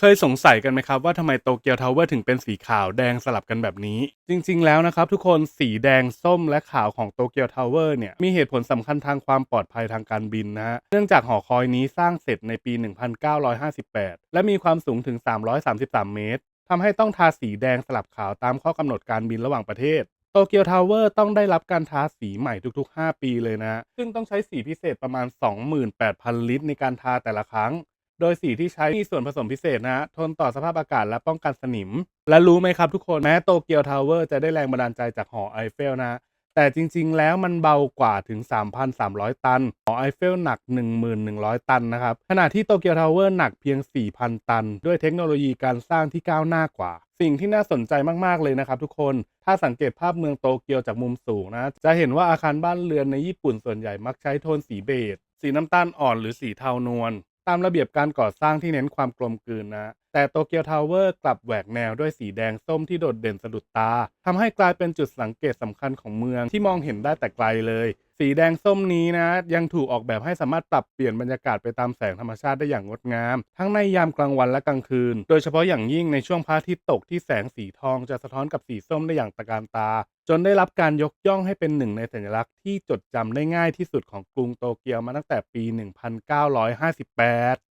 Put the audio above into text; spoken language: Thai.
เคยสงสัยกันไหมครับว่าทำไมโตเกียวทาวเวอร์ถึงเป็นสีขาวแดงสลับกันแบบนี้ จริงๆแล้วนะครับ ทุกคนสีแดงส้มและขาวของโตเกียวทาวเวอร์เนี่ยมีเหตุผลสำคัญทางความปลอดภัยทางการบินนะฮะเนื่องจากหอคอยนี้สร้างเสร็จในปี 1958 และมีความสูงถึง 333 เมตรทำให้ต้องทาสีแดงสลับขาวตามข้อกำหนดการบินระหว่างประเทศโตเกียวทาวเวอร์ต้องได้รับการทาสีใหม่ทุกๆ 5 ปีเลยนะ ซึ่งต้องใช้สีพิเศษประมาณ 28,000 ลิตรในการทาแต่ละครั้ง โดยสีที่ใช้มีส่วนผสมพิเศษนะฮะทนต่อสภาพอากาศและป้องกันสนิม และรู้ไหมครับทุกคนแม้โตเกียวทาวเวอร์จะได้แรงบันดาลใจจากหอไอเฟลนะ แต่จริงๆ แล้วมันเบากว่าถึง 3,300 ตัน หอไอเฟลหนัก 1,100 ตันนะครับ ขณะที่โตเกียวทาวเวอร์หนักเพียง 4,000 ตัน ด้วยเทคโนโลยีการสร้างที่ก้าวหน้ากว่า สิ่งที่น่าสนใจมากๆเลยนะครับทุกคนถ้าสังเกตภาพเมืองโตเกียวจากมุมสูงนะ จะเห็นว่าอาคารบ้านเรือนในญี่ปุ่นส่วนใหญ่มักใช้โทนสีเบจสีน้ำตาลอ่อนหรือสีเทานวล ตามระเบียบการก่อสร้างที่เน้นความกลมกลืนนะ แต่โตเกียวทาวเวอร์กลับแหวกแนวด้วยสีแดงส้มที่โดดเด่นสะดุดตาทำให้กลายเป็นจุดสังเกตสำคัญของเมืองที่มองเห็นได้แต่ไกลเลย สีแดงส้มนี้นะ ยังถูกออกแบบให้สามารถปรับเปลี่ยนบรรยากาศไปตามแสงธรรมชาติได้อย่างงดงาม ทั้งในยามกลางวันและกลางคืน โดยเฉพาะอย่างยิ่งในช่วงพระอาทิตย์ตกที่แสงสีทองจะสะท้อนกับสีส้มได้อย่างตะการตา จนได้รับการยกย่องให้เป็นหนึ่งในสัญลักษณ์ที่จดจำได้ง่ายที่สุดของกรุงโตเกียวมาตั้งแต่ปี 1958